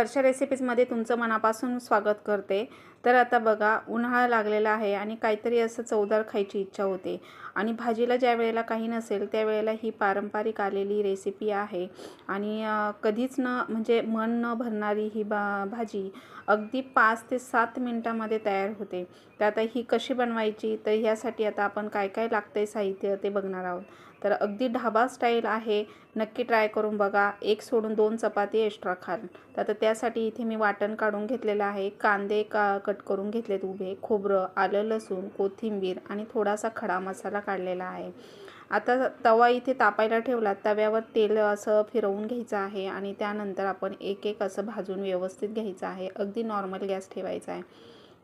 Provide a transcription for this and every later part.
वर्षा रेसिपीजमध्ये तुमचं मनापासून स्वागत करते. तर आता बघा उन्हाळा लागलेला आहे आणि काहीतरी असं चवदार खायची इच्छा होते. आणि भाजीला ज्या वेळेला काही नसेल त्यावेळेला ही पारंपरिक आलेली रेसिपी आहे. आणि कधीच न म्हणजे मन न भरणारी ही बा भाजी अगदी पाच ते सात मिनटामध्ये तयार होते. तर आता ही कशी बनवायची? तर ह्यासाठी आता आपण काय काय लागतंय साहित्य ते बघणार आहोत. तर अगदी ढाबा स्टाईल आहे. नक्की ट्राय करून बघा. एक सोडून दोन चपाती एक्स्ट्रा खाल. तर आता त्यासाठी इथे मी वाटण काढून घेतलेलं आहे. कांदे का कट करून घेतलेत उभे. खोबरं आलं लसूण कोथिंबीर आणि थोडासा खडा मसाला काढलेला आहे. आता तवा इथे तापायला ठेवला तव्यावर तेल असं फिरवून घ्यायचं आहे आणि त्यानंतर आपण एक एक असं भाजून व्यवस्थित घ्यायचं आहे. अगदी नॉर्मल गॅस ठेवायचा आहे.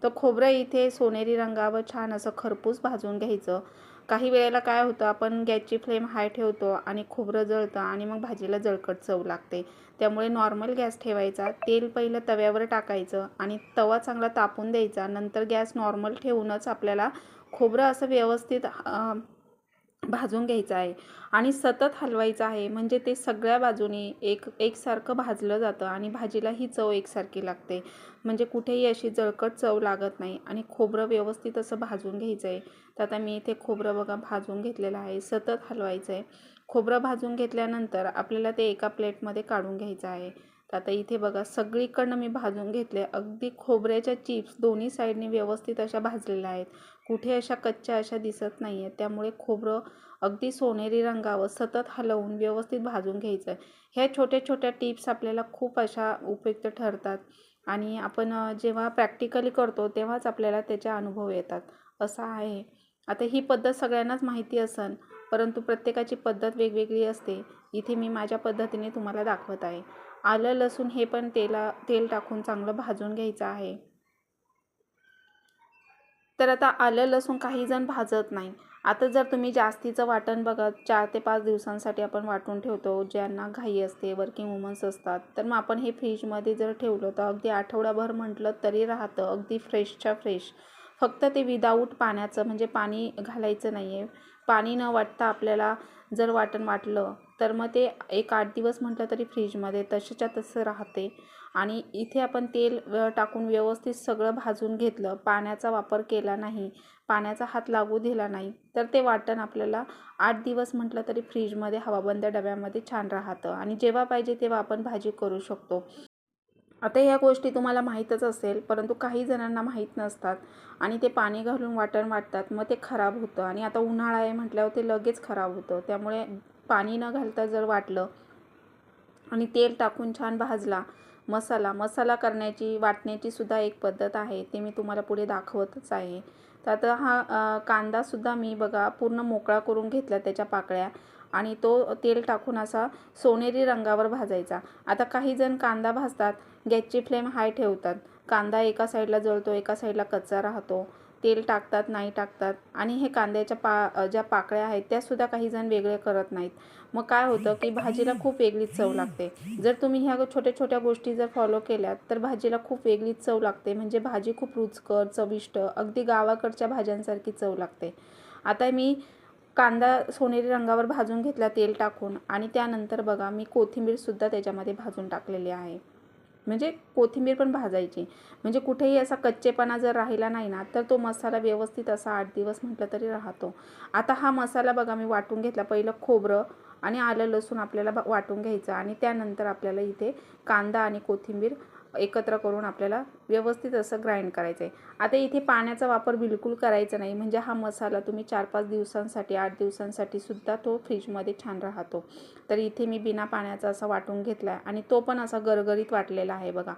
तर खोबरं इथे सोनेरी रंगावर छान असं खरपूस भाजून घ्यायचं. काही वेळेला काय होतं आपण गॅसची फ्लेम हाय ठेवतो आणि खोबरं जळतं आणि मग भाजीला जळकट चव लागते. त्यामुळे नॉर्मल गॅस ठेवायचा तेल पहिलं तव्यावर टाकायचं आणि तवा चांगला तापून द्यायचा. नंतर गॅस नॉर्मल ठेवूनच आपल्याला खोबरं असं व्यवस्थित भाजून घ्यायचं आहे. आणि सतत हलवायचं आहे. म्हणजे ते सगळ्या बाजूनी एक एकसारखं भाजलं जातं आणि भाजीला ही चव एकसारखी लागते. म्हणजे कुठेही अशी जळकट चव लागत नाही आणि खोबरं व्यवस्थित असं भाजून घ्यायचं आहे. तर आता मी इथे खोबरं बघा भाजून घेतलेलं आहे. सतत हलवायचं आहे. खोबरं भाजून घेतल्यानंतर आपल्याला ते एका प्लेटमध्ये काढून घ्यायचं आहे. तर आता इथे बघा सगळीकडनं मी भाजून घेतले अगदी खोबऱ्याच्या चिप्स दोन्ही साईडने व्यवस्थित अशा भाजलेल्या आहेत. कुठे अशा कच्च्या अशा दिसत नाही आहेत त्यामुळे खोबरं अगदी सोनेरी रंगावर सतत हलवून व्यवस्थित भाजून घ्यायचं आहे ह्या छोट्या छोट्या टिप्स आपल्याला खूप अशा उपयुक्त ठरतात. आणि आपण जेव्हा प्रॅक्टिकली करतो तेव्हाच आपल्याला त्याचे अनुभव येतात. असा आहे. आता ही पद्धत सगळ्यांनाच माहिती असन परंतु प्रत्येकाची पद्धत वेगवेगळी असते. इथे मी माझ्या पद्धतीने तुम्हाला दाखवत आहे. आलं लसूण हे पण तेला तेल टाकून चांगलं भाजून घ्यायचं आहे. तर आता आलं लसूण काही जण भाजत नाही. आता जर तुम्ही जास्तीचं वाटण बघत चार ते पाच दिवसांसाठी आपण वाटून ठेवतो ज्यांना घाई असते वर्किंग वुमन्स असतात. तर मग आपण हे फ्रीजमध्ये जर ठेवलं तर अगदी आठवडाभर म्हटलं तरी राहतं अगदी फ्रेशच्या फ्रेश. फक्त ते विदाऊट पाण्याचं म्हणजे पाणी घालायचं नाही आहे पाणी न वाटता आपल्याला जर वाटण वाटलं तर मग ते एक आठ दिवस म्हटलं तरी फ्रीजमध्ये तसेच्या तसं राहते. आणि इथे आपण तेल टाकून व्यवस्थित सगळं भाजून घेतलं. पाण्याचा वापर केला नाही. पाण्याचा हात लागू दिला नाही. तर ते वाटण आपल्याला आठ दिवस म्हटलं तरी फ्रीजमध्ये हवाबंद डब्यामध्ये छान राहतं. आणि जेव्हा पाहिजे तेव्हा आपण भाजी करू शकतो. आता ह्या गोष्टी तुम्हाला माहीतच असेल परंतु काही जणांना माहीत नसतात. आणि ते पाणी घालून वाटण वाटतात. मग ते खराब होतं. आणि आता उन्हाळा आहे म्हटल्यावर ते लगेच खराब होतं. त्यामुळे पाणी न घालता जर वाटलं आणि तेल टाकून छान भाजला मसाला मसाला करण्याची वाटण्याची सुद्धा एक पद्धत आहे ते मी तुम्हाला पुढे दाखवतच आहे. तर आता हा कांदासुद्धा मी बघा पूर्ण मोकळा करून घेतला त्याच्या पाकळ्या आणि तो तेल टाकून असा सोनेरी रंगावर भाजायचा. आता काही जण कांदा भाजतात गॅसची फ्लेम हाय ठेवतात. कांदा एका साईडला जळतो एका साईडला कच्चा राहतो. तेल टाकतात नाही टाकतात आणि हे कांद्याच्या पा ज्या पाकळ्या आहेत त्यासुद्धा काही जण वेगळे करत नाहीत. मग काय होतं की भाजीला खूप वेगळीच चव लागते. जर तुम्ही ह्या छोट्या छोट्या गोष्टी जर फॉलो केल्यात तर भाजीला खूप वेगळीच चव लागते. म्हणजे भाजी खूप रुचकर चविष्ट अगदी गावाकडच्या भाज्यांसारखी चव लागते. आता मी कांदा सोनेरी रंगावर भाजून घेतला तेल टाकून आणि त्यानंतर बघा मी कोथिंबीरसुद्धा त्याच्यामध्ये भाजून टाकलेली आहे. म्हणजे कोथिंबीर पण भाजायची. म्हणजे कुठेही असा कच्चेपणा जर राहिला नाही ना तर तो मसाला व्यवस्थित असा आठ दिवस म्हटलं तरी राहतो. आता हा मसाला बघा मी वाटून घेतला. पहिलं खोबरं आणि आलं लसूण आपल्याला वाटून घ्यायचं आणि त्यानंतर आपल्याला इथे कांदा आणि कोथिंबीर एकत्र करून आपल्याला व्यवस्थित असं ग्राइंड करायचं आहे आता इथे पाण्याचा वापर बिलकुल करायचा नाही. म्हणजे हा मसाला तुम्ही चार पाच दिवसांसाठी आठ दिवसांसाठी सुद्धा तो फ्रीजमध्ये छान राहतो. तर इथे मी बिना पाण्याचा असा वाटून घेतला आहे आणि तो पण असा गरगरीत वाटलेला आहे बघा.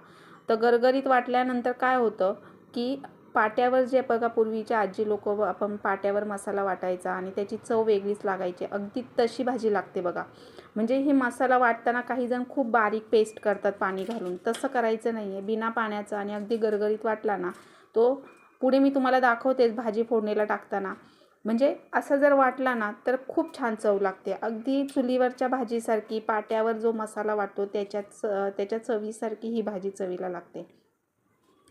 तर गरगरीत वाटल्यानंतर काय होतं की पाट्यावर जे बघा पूर्वीचे आजी लोक आपण पाट्यावर मसाला वाटायचा आणि त्याची चव वेगळीच लागायची. अगदी तशी भाजी लागते बघा. म्हणजे हे मसाला वाटताना काही जण खूप बारीक पेस्ट करतात पाणी घालून. तसं करायचं नाही आहे बिना पाण्याचं आणि अगदी गरगरीत वाटला ना तो पुढे मी तुम्हाला दाखवतेच भाजी फोडणीला टाकताना. म्हणजे असं जर वाटला ना तर खूप छान चव लागते. अगदी चुलीवरच्या भाजीसारखी पाट्यावर जो मसाला वाटतो त्याच्यात त्याच्या चवीसारखी ही भाजी चवीला लागते.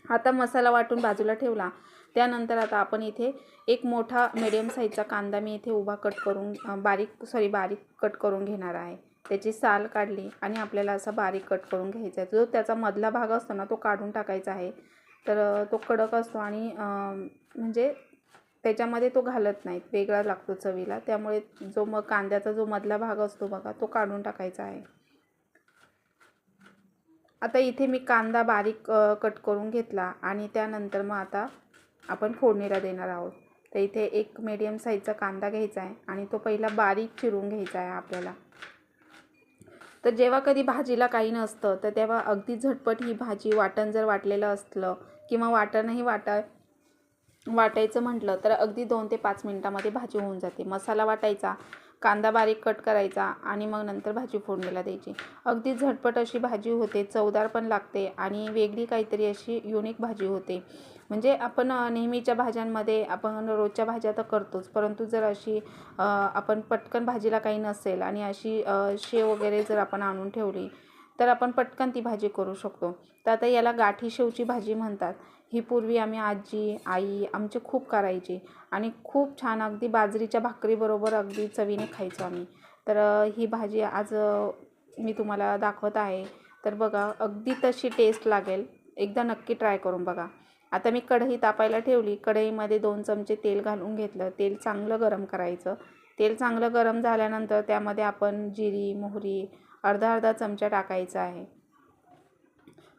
आता मसाला वाटून बाजूला ठेवला. त्यानंतर आता आपण इथे एक मोठा मिडियम साईजचा कांदा मी इथे उभा कट करून बारीक सॉरी बारीक कट करून घेणार आहे. त्याची साल काढली आणि आपल्याला असा बारीक कट करून घ्यायचा आहे. जो त्याचा मधला भाग असतो ना तो काढून टाकायचा आहे. तर तो कडक असतो आणि म्हणजे त्याच्यामध्ये तो घालत नाहीत. वेगळा लागतो चवीला. त्यामुळे जो मग कांद्याचा जो मधला भाग असतो बघा तो काढून टाकायचा आहे. आता इथे मी कांदा बारीक कट करून घेतला आणि त्यानंतर मग आता आपण फोडणीला देणार आहोत. तर इथे एक मीडियम साईजचा कांदा घ्यायचा आहे आणि तो पहिला बारीक चिरून घ्यायचा आहे आपल्याला. तर जेव्हा कधी भाजीला काही नसतं तर तेव्हा अगदी झटपट ही भाजी वाटण जर वाटलेलं असलं किंवा वाटणही वाटा वाटायचं म्हटलं तर अगदी दोन ते पाच मिनटामध्ये भाजी होऊन जाते. मसाला वाटायचा कांदा बारीक कट करायचा आणि मग नंतर भाजी फोडणीला द्यायची. अगदी झटपट अशी भाजी होते चवदार पण लागते आणि वेगळी काहीतरी अशी युनिक भाजी होते. म्हणजे आपण नेहमीच्या भाज्यांमध्ये आपण रोजच्या भाज्या तर करतोच परंतु जर अशी आपण पटकन भाजीला काही नसेल आणि अशी शेव वगैरे जर आपण आणून ठेवली तर आपण पटकन ती भाजी करू शकतो. तर आता याला गाठी शेवची भाजी म्हणतात. ही पूर्वी आम्ही आजी आई आमचे खूप करायची. आणि खूप छान अगदी बाजरीच्या भाकरीबरोबर अगदी चवीने खायचो आम्ही. तर ही भाजी आज मी तुम्हाला दाखवत आहे. तर बघा अगदी तशी टेस्ट लागेल. एकदा नक्की ट्राय करून बघा. आता मी कढई तापायला ठेवली. कढईमध्ये दोन चमचे तेल घालून घेतलं. तेल चांगलं गरम करायचं. तेल चांगलं गरम झाल्यानंतर त्यामध्ये आपण जिरी मोहरी अर्धा अर्धा चमचा टाकायचा आहे.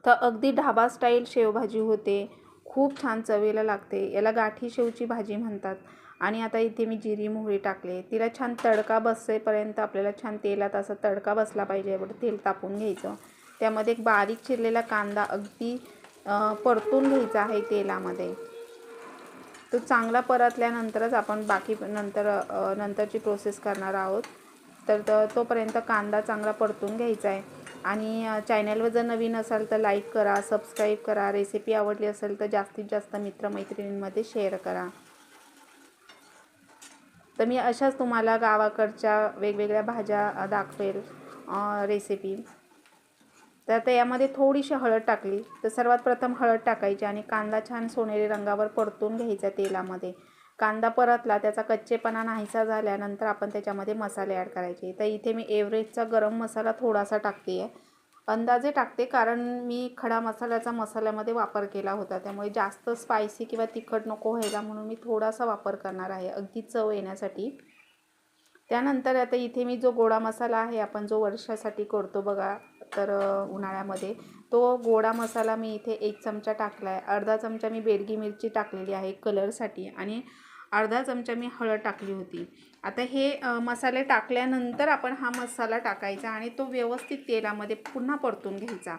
तर अगदी ढाबा स्टाईल शेवभाजी होते. खूप छान चवीला लागते. याला गाठी शेवची भाजी म्हणतात. आणि आता इथे मी जिरी मोहरी टाकले. तिला छान तडका बसेपर्यंत आपल्याला छान तेलात असा तडका बसला पाहिजे. एवढं तेल तापून घ्यायचं. त्यामध्ये एक बारीक चिरलेला कांदा अगदी परतून घ्यायचा आहे तेलामध्ये. तो चांगला परतल्यानंतरच आपण बाकी नंतर नंतरची प्रोसेस करणार आहोत. तर तोपर्यंत कांदा चांगला परतून घ्यायचा आहे. आणि चॅनलवर जर नवीन असाल तर लाईक करा सबस्क्राईब करा रेसिपी आवडली असेल तर जास्तीत जास्त मित्रमैत्रिणींमध्ये शेअर करा. तर मी अशाच तुम्हाला गावाकडच्या वेगवेगळ्या भाज्या दाखवेल रेसिपी तर आता यामध्ये थोडीशी हळद टाकली. तर सर्वात प्रथम हळद टाकायची आणि कांदा छान सोनेरी रंगावर परतून घ्यायचा तेलामध्ये. कांदा परतला त्याचा कच्चेपणा नाहीसा झाल्यानंतर आपण त्याच्यामध्ये मसाले ॲड करायचे. तर इथे मी एव्हरेजचा गरम मसाला थोडासा टाकते आहे अंदाजे टाकते कारण मी खडा मसाल्याचा मसाल्यामध्ये वापर केला होता. त्यामुळे जास्त स्पायसी किंवा तिखट नको व्हायला म्हणून मी थोडासा वापर करणार आहे. अगदी चव येण्यासाठी. त्यानंतर आता इथे मी जो गोडा मसाला आहे आपण जो वर्षासाठी करतो बघा तर उन्हाळ्यामध्ये तो गोडा मसाला मी इथे एक चमचा टाकला आहे अर्धा चमचा मी बेडगी मिरची टाकलेली आहे कलरसाठी आणि अर्धा चमचा मी हळद टाकली होती. आता हे मसाले टाकल्यानंतर आपण हा मसाला टाकायचा आणि तो व्यवस्थित तेलामध्ये पुन्हा परतून घ्यायचा.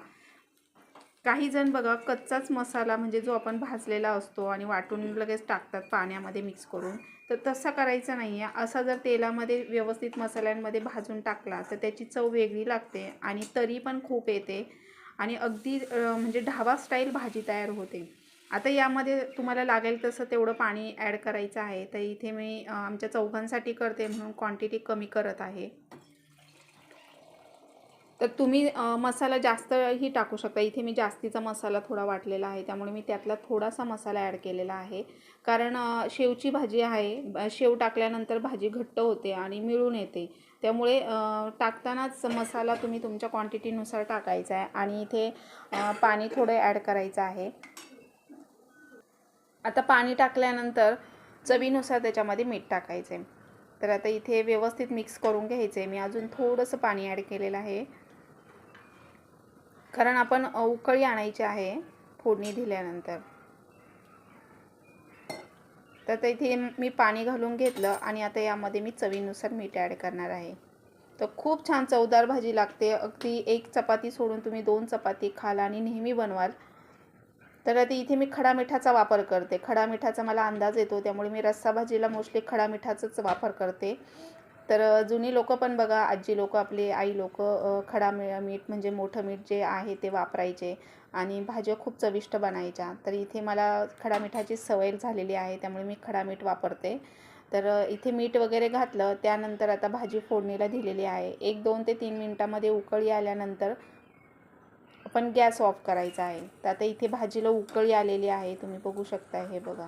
काही जण बघा कच्चाच मसाला म्हणजे जो आपण भाजलेला असतो आणि वाटून लगेच टाकतात पाण्यामध्ये मिक्स करून तर तसा करायचा नाही आहे असा जर तेलामध्ये व्यवस्थित मसाल्यांमध्ये भाजून टाकला तर त्याची चव वेगळी लागते आणि तरी पण खूप येते आणि अगदी म्हणजे ढाबा स्टाईल भाजी तयार होते. आता यामध्ये तुम्हाला लागेल तसं तेवढं पाणी ॲड करायचं आहे. तर इथे मी आमच्या चौघांसाठी करते म्हणून क्वांटिटी कमी करत आहे. तर तुम्ही मसाला जास्तही टाकू शकता. इथे मी जास्तीचा मसाला थोडा वाटलेला आहे. त्यामुळे मी त्यातला थोडासा मसाला ॲड केलेला आहे. कारण शेवची भाजी आहे. शेव टाकल्यानंतर भाजी घट्ट होते आणि मिळून येते. त्यामुळे टाकतानाच मसाला तुम्ही तुमच्या क्वांटिटीनुसार टाकायचा आहे. आणि इथे पाणी थोडं ॲड करायचं आहे. आता पाणी टाकल्यानंतर चवीनुसार त्याच्यामध्ये मीठ टाकायचं. आहे तर आता इथे व्यवस्थित मिक्स करून घ्यायचं. आहे मी अजून थोडंसं पाणी ॲड केलेलं आहे. कारण आपण उकळी आणायची आहे फोडणी दिल्यानंतर. तर आता इथे मी पाणी घालून घेतलं आणि आता यामध्ये मी चवीनुसार मीठ ॲड करणार आहे. तर खूप छान चवदार भाजी लागते. अगदी एक चपाती सोडून तुम्ही दोन चपाती खाल आणि नेहमी बनवाल. तर आधी इथे मी खडा मिठाचा वापर करते. खडा मिठाचा मला अंदाज येतो त्यामुळे मी रस्सा भाजीला मोस्टली खडा मिठाचाच वापर करते. तर जुनी लोकं पण बघा आजी लोक आपले आई लोक खडा मि मीठ म्हणजे मोठं मीठ जे आहे ते वापरायचे आणि भाज्या खूप चविष्ट बनायच्या. तर इथे मला खडा मिठाची सवय झालेली आहे त्यामुळे मी खडा मीठ वापरते. तर इथे मीठ वगैरे घातलं त्यानंतर आता भाजी फोडणीला दिलेली आहे. एक दोन ते तीन मिनटामध्ये उकळी आल्यानंतर आपण गॅस ऑफ करायचा आहे. तर आता इथे भाजीला उकळी आलेली आहे. तुम्ही बघू शकता हे बघा.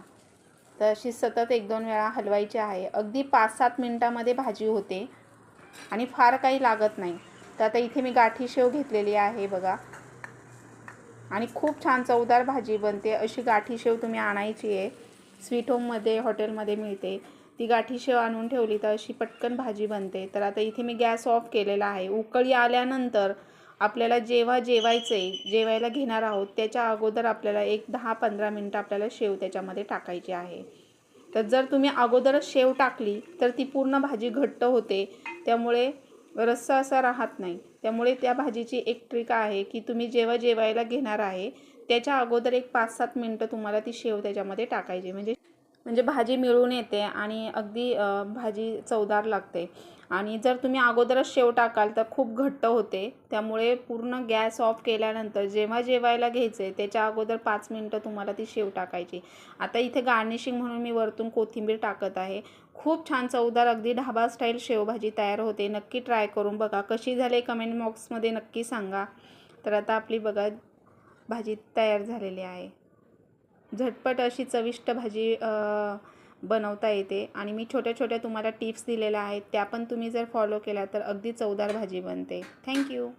तर अशी सतत एक दोन वेळा हलवायची आहे. अगदी पाच सात मिनटामध्ये भाजी होते. आणि फार काही लागत नाही. तर आता इथे मी गाठी शेव घेतलेली आहे बघा. आणि खूप छान चवदार भाजी बनते. अशी गाठी शेव तुम्ही आणायची आहे. स्वीट होममध्ये हॉटेलमध्ये मिळते. ती गाठी शेव आणून ठेवली तर अशी पटकन भाजी बनते. तर आता इथे मी गॅस ऑफ केलेला आहे. उकळी आल्यानंतर आपल्याला जेव्हा जेवायचं आहे जेवायला घेणार आहोत त्याच्या अगोदर आपल्याला एक दहा पंधरा मिनटं आपल्याला शेव त्याच्यामध्ये टाकायची आहे. तर जर तुम्ही अगोदरच शेव टाकली तर ती पूर्ण भाजी घट्ट होते. त्यामुळे रस्सा असा राहत नाही. त्यामुळे त्या भाजीची एक ट्रिक आहे की तुम्ही जेव्हा जेवायला घेणार आहे त्याच्या अगोदर एक पाच सात मिनटं तुम्हाला ती शेव त्याच्यामध्ये टाकायची म्हणजे म्हणजे भाजी मिळून येते आणि अगदी भाजी चवदार लागते. आणि जर तुम्ही अगोदरच शेव टाकाल तर खूप घट्ट होते. त्यामुळे पूर्ण गॅस ऑफ केल्यानंतर जेव्हा जेवायला घ्यायचं आहे त्याच्या अगोदर पाच मिनटं तुम्हाला ती शेव टाकायची. आता इथे गार्निशिंग म्हणून मी वरतून कोथिंबीर टाकत आहे. खूप छान चवदार अगदी ढाबा स्टाईल शेवभाजी तयार होते. नक्की ट्राय करून बघा. कशी झाली कमेंट बॉक्समध्ये नक्की सांगा. तर आता आपली बघा भाजी तयार झालेली आहे. झटपट अशी चविष्ट भाजी बनवता येते. आणि मी छोट्या छोट्या तुम्हाला टिप्स दिलेल्या आहेत त्या पण तुम्ही जर फॉलो केल्या तर अगदी चवदार भाजी बनते. थँक्यू